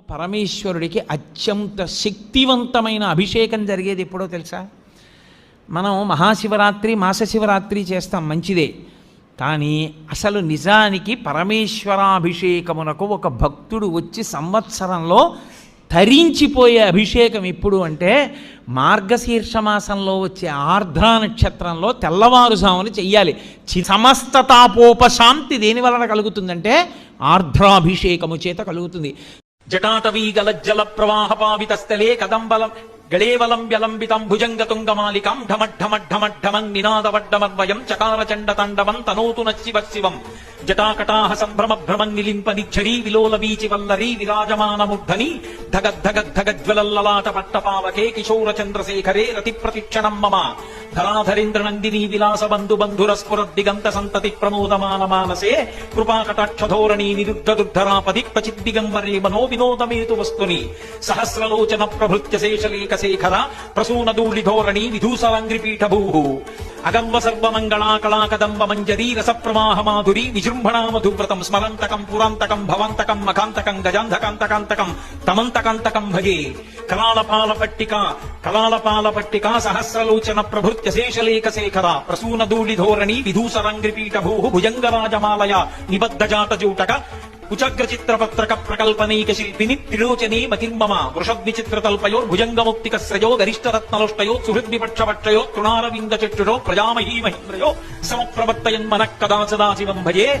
పరమేశ్వరుడికి అత్యంత శక్తివంతమైన అభిషేకం జరిగేది ఎప్పుడో తెలుసా? మనం మహాశివరాత్రి మాస శివరాత్రి చేస్తాం మంచిదే. కానీ అసలు నిజానికి పరమేశ్వరాభిషేకమునకు ఒక భక్తుడు వచ్చి సంవత్సరంలో తరించిపోయే అభిషేకం ఇప్పుడు అంటే మార్గశీర్ష మాసంలో వచ్చే ఆర్ద్ర నక్షత్రంలో తెల్లవారుజామున చెయ్యాలి. చి- సమస్త తాపోపశాంతి దేని వలన కలుగుతుందంటే ఆర్ద్రాభిషేకము చేత కలుగుతుంది. జటాటవీగల జల ప్రవాహ పావిత స్థలే కదంబలం గళేవలంబ్యలంబితం భుజంగ తుంగమాలికం ఢమఢమఢమఢమం నినాదవడ్డమర్వయం చకారచండ తండవం తనోతు నశివ శివం జటాకటాహ సంభ్రమ భ్రమం నిలింప నిచ్చరీ విలోల వీచి వల్లరీ విరాజమానముద్ధని ధగద్ధగద్ధగజ్వలల్లలాట పట్టపావకే కిశోర చంద్రశేఖరే రతి ప్రతిక్షణం మమ. ధరాధరేంద్ర నందిని విలాస బంధు బంధుర స్ఫురద్దిగంత సంతతి ప్రమోదమాన మానసే కృపాకటాక్షధోరణి నిరుద్ధ దుర్ధరాపది క్వచిద్ దిగంబరే మనో వినోదమేతు వస్తుని సహస్రలోచన ప్రభృత్య శేషలేఖ శేఖర ప్రసూన ధూళి ధోరణి విధూసలంగ్రిపీఠ భూ అగంబ సర్వమంగళాకళాకదంబ మంజరీ రస ప్రవాహ మాధురి విజృంభణా మధువ్రతం స్మరంతకం పురాంతకం భవంతకం మకాంతకం గజాంధకాంతకాంతకం తమంతకాంతకం భజే. కళాళపాల పట్టిక కళాళపాల పట్టిక సహస్రలోచన ప్రభృత్య శేషలేఖ శేఖర ప్రసూన ధూళి ధోరణి విధూసరంగ్రిపీఠ భూ భుజంగరాజమాలయ నిబద్ధ జాత జూటక కుచగ్ర చిత్రపత్రక ప్రకల్పనైక శిల్పిని త్రిలోచనే మతిర్మమ వృషద్వి చిత్రతల్పయో భుజంగముక్తిక శ్రయో గరిష్టరత్నలుష్టయో సుహృద్విపక్షపక్షయో తృణారవింద చక్షురో ప్రజామహీ మహీంద్రయో సమప్రవర్తయన్ మనః కదా సదా భజే